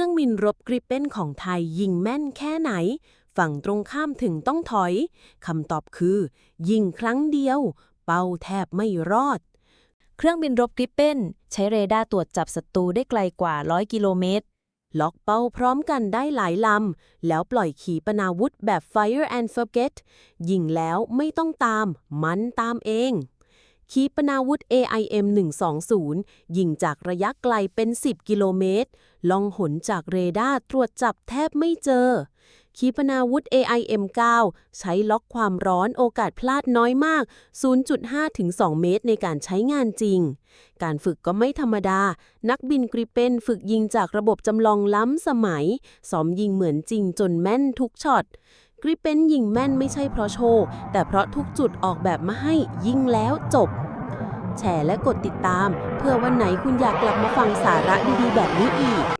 ครื่องบินรบกริปเป้นของไทยยิงแม่นแค่ไหน ฝั่งตรงข้ามถึงต้องถอย คำตอบคือ ยิงครั้งเดียว เป้าแทบไม่รอด เครื่องบินรบกริปเป้น ใช้เรดาร์ตรวจจับศัตรูได้ไกลกว่า 100 กิโลเมตร ล็อกเป้าพร้อมกันได้หลายลำ แล้วปล่อยขีปนาวุธแบบ Fire and Forget ยิงแล้วไม่ต้องตาม มันตามเอง ขีปนาวุธ AIM 120 ยิงจากระยะไกลเป็น 10 กิโลเมตร ล่องหนจากเรดาร์ตรวจจับแทบไม่เจอ ขีปนาวุธ AIM 9 ใช้ล็อกความร้อนโอกาสพลาดน้อยมาก 0.5 ถึง 2 เมตรในการใช้งานจริง การฝึกก็ไม่ธรรมดา นักบินกริเปนฝึกยิงจากระบบจำลองล้ำสมัย ซ้อมยิงเหมือนจริงจนแม่นทุกช็อตกริปเปนยิงแม่นไม่ใช่เพราะโชว์แต่เพราะทุกจุดออกแบบมาให้ยิงแล้วจบ แชร์และกดติดตาม เพื่อวันไหนคุณอยากกลับมาฟังสาระดีๆแบบนี้อีก